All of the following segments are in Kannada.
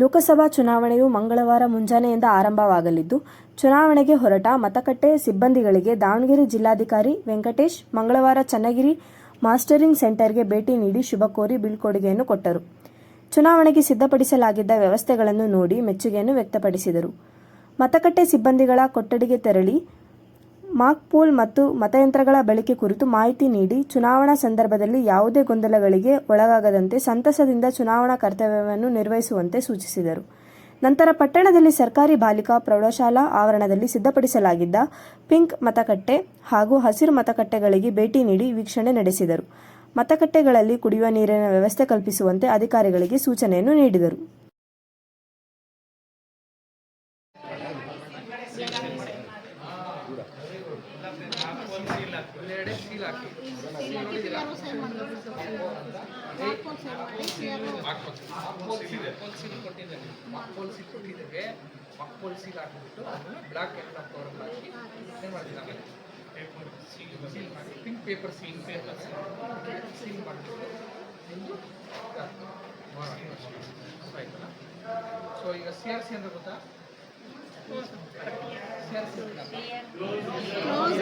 ಲೋಕಸಭಾ ಚುನಾವಣೆಯು ಮಂಗಳವಾರ ಮುಂಜಾನೆಯಿಂದ ಆರಂಭವಾಗಲಿದ್ದು, ಚುನಾವಣೆಗೆ ಹೊರಟ ಮತಗಟ್ಟೆ ಸಿಬ್ಬಂದಿಗಳಿಗೆ ದಾವಣಗೆರೆ ಜಿಲ್ಲಾಧಿಕಾರಿ ವೆಂಕಟೇಶ್ ಮಂಗಳವಾರ ಚನ್ನಗಿರಿ ಮಾಸ್ಟರಿಂಗ್ ಸೆಂಟರ್ಗೆ ಭೇಟಿ ನೀಡಿ ಶುಭ ಕೋರಿ ಬೀಳ್ಕೊಡುಗೆಯನ್ನು ಕೊಟ್ಟರು. ಚುನಾವಣೆಗೆ ಸಿದ್ಧಪಡಿಸಲಾಗಿದ್ದ ವ್ಯವಸ್ಥೆಗಳನ್ನು ನೋಡಿ ಮೆಚ್ಚುಗೆಯನ್ನು ವ್ಯಕ್ತಪಡಿಸಿದರು. ಮತಗಟ್ಟೆ ಸಿಬ್ಬಂದಿಗಳ ಕೊಠಡಿಗೆ ತೆರಳಿ ಮಾಕ್ ಪೋಲ್ ಮತ್ತು ಮತಯಂತ್ರಗಳ ಬಳಕೆ ಕುರಿತು ಮಾಹಿತಿ ನೀಡಿ ಚುನಾವಣಾ ಸಂದರ್ಭದಲ್ಲಿ ಯಾವುದೇ ಗೊಂದಲಗಳಿಗೆ ಒಳಗಾಗದಂತೆ ಸಂತಸದಿಂದ ಚುನಾವಣಾ ಕರ್ತವ್ಯವನ್ನು ನಿರ್ವಹಿಸುವಂತೆ ಸೂಚಿಸಿದರು. ನಂತರ ಪಟ್ಟಣದಲ್ಲಿ ಸರ್ಕಾರಿ ಬಾಲಿಕಾ ಪ್ರೌಢಶಾಲಾ ಆವರಣದಲ್ಲಿ ಸಿದ್ಧಪಡಿಸಲಾಗಿದ್ದ ಪಿಂಕ್ ಮತಕಟ್ಟೆ ಹಾಗೂ ಹಸಿರು ಮತಕಟ್ಟೆಗಳಿಗೆ ಭೇಟಿ ನೀಡಿ ವೀಕ್ಷಣೆ ನಡೆಸಿದರು. ಮತಕಟ್ಟೆಗಳಲ್ಲಿ ಕುಡಿಯುವ ನೀರಿನ ವ್ಯವಸ್ಥೆ ಕಲ್ಪಿಸುವಂತೆ ಅಧಿಕಾರಿಗಳಿಗೆ ಸೂಚನೆಯನ್ನು ನೀಡಿದರು. ಕೊಟ್ಟಿದ್ದೇವೆ ಮಕ್ಪೋಲ್ ಸೀಲ್ ಹಾಕಿಬಿಟ್ಟು ಆಮೇಲೆ ಬ್ಲಾಕ್ ಆಫ್ ಕವರ್ ಹಾಕಿ ಏನು ಮಾಡ್ತೀನಿ ಆಮೇಲೆ ಸೀಲ್ ಮಾಡಿ pink paper seal paper seal ಮಾಡಿಬಿಟ್ಟು ನಿಮ್ಮದು ಆಯ್ತಲ್ಲ ಸೊ ಈಗ ಸಿ ಆರ್ ಸಿ ಅಂದ್ರೆ ಗೊತ್ತಾ C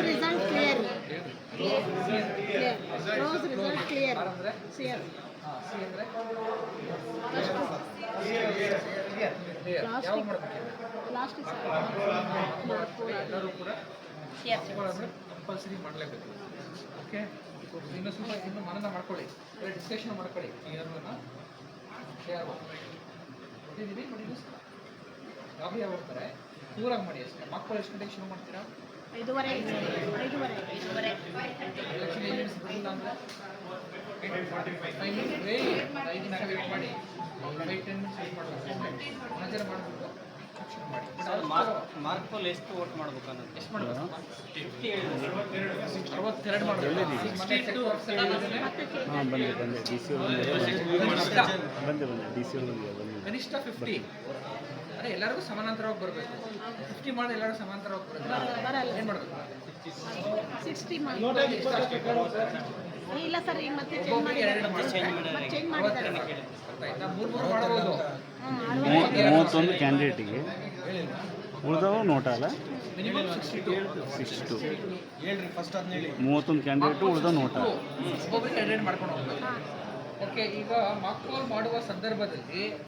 result C close result clear ಸಿಯರ್ ಅಂದರೆ ಕಂಪಲ್ಸರಿ ಮಾಡಲೇಬೇಕು ಓಕೆ ಇನ್ನು ಸ್ವಲ್ಪ ಇನ್ನು ಮನನ ಮಾಡ್ಕೊಳ್ಳಿ ಡಿಸ್ಕಷನ್ ಮಾಡ್ಕೊಳ್ಳಿ ಶೇರ್ ಕ್ಲಿಯರ್ ಕೊಟ್ಟಿದ್ದೀವಿ ನೋಡಿ ಗಾಬರಿ ಹೋಗ್ತಾರೆ ದೂರಾಗಿ ಮಾಡಿ ಅಷ್ಟೇ. ಮಕ್ಕಳು ಎಷ್ಟು ಗಂಟೆಗೆ ಶುರು ಮಾಡ್ತೀರಾ? ಐದುವರೆ. ಐದುವರೆ. ಎಲೆಕ್ಷನ್ ಏಜೆಂಟ್ಸ್ ಬರಲಿಲ್ಲ ಅಂದರೆ? ಐದು ವೇಟ್ ಮಾಡಿ. ಫೈವ್ ಟೆನ್ ಮಿನಿಟ್ಸ್ ವೇಟ್ ಮಾಡಬೇಕು ಮನಜರ ಮಾಡಿಬಿಟ್ಟು ಶುರು ಸರ್ ಮಾರ್ಕ್ ಮಾರ್ಕ್ ಪೋಲ್ ಎಷ್ಟು ವೋಟ್ ಮಾಡ್ಬೇಕು ಅನ್ನೋದು ಎಷ್ಟು ಮಾಡಬೇಕು? ಅರವತ್ತೆರಡು ಮಾಡಬೇಕು. ಹಾಂ ಬಂದೆ ಬಂದೆ ಡಿ ಸಿ ಕನಿಷ್ಠ ಬಂದೆ ಬಂದೆ ಡಿ ಸಿ ಬಂದಿದೆ. ಬಂದೆ ಕನಿಷ್ಠ ಫಿಫ್ಟಿ. ಅದೇ ಎಲ್ಲರಿಗೂ ಸಮಾನಾಂತರವಾಗಿ ಬರಬೇಕು. ಫಿಫ್ಟಿ ಮಾಡಿ ಎಲ್ಲರೂ ಸಮಾನಾಂತರವಾಗಿ ಬರಬೇಕು ಬರಲ್ಲ ಏನು ಮಾಡಬೇಕು? ಸಿಕ್ಸ್ಟಿ ಇಲ್ಲ ಸರ್ ಈಗ ಮತ್ತೆ ಚೇಂಜ್ ಮಾಡಿ ಚೇಂಜ್ ಮೂರು ಮೂರು ಮಾಡ್ಬೋದು. ಮೂವತ್ತೊಂದು ಕ್ಯಾಂಡಿಡೇಟಿಗೆ. ಉಳಿದವ ನೋಟ ಅಲ್ಲ? ಟು ಸಿಕ್ಸ್ ಟು ಹೇಳ್ರಿ ಫಸ್ಟ್ ಅದನ್ನ ಹೇಳಿ. ಮೂವತ್ತೊಂದು ಕ್ಯಾಂಡಿಡೇಟು ಉಳಿದ ನೋಟ ಮಾಡ್ಕೊಂಡು ಓಕೆ ಈಗ ಮಾಡುವ ಸಂದರ್ಭದಲ್ಲಿ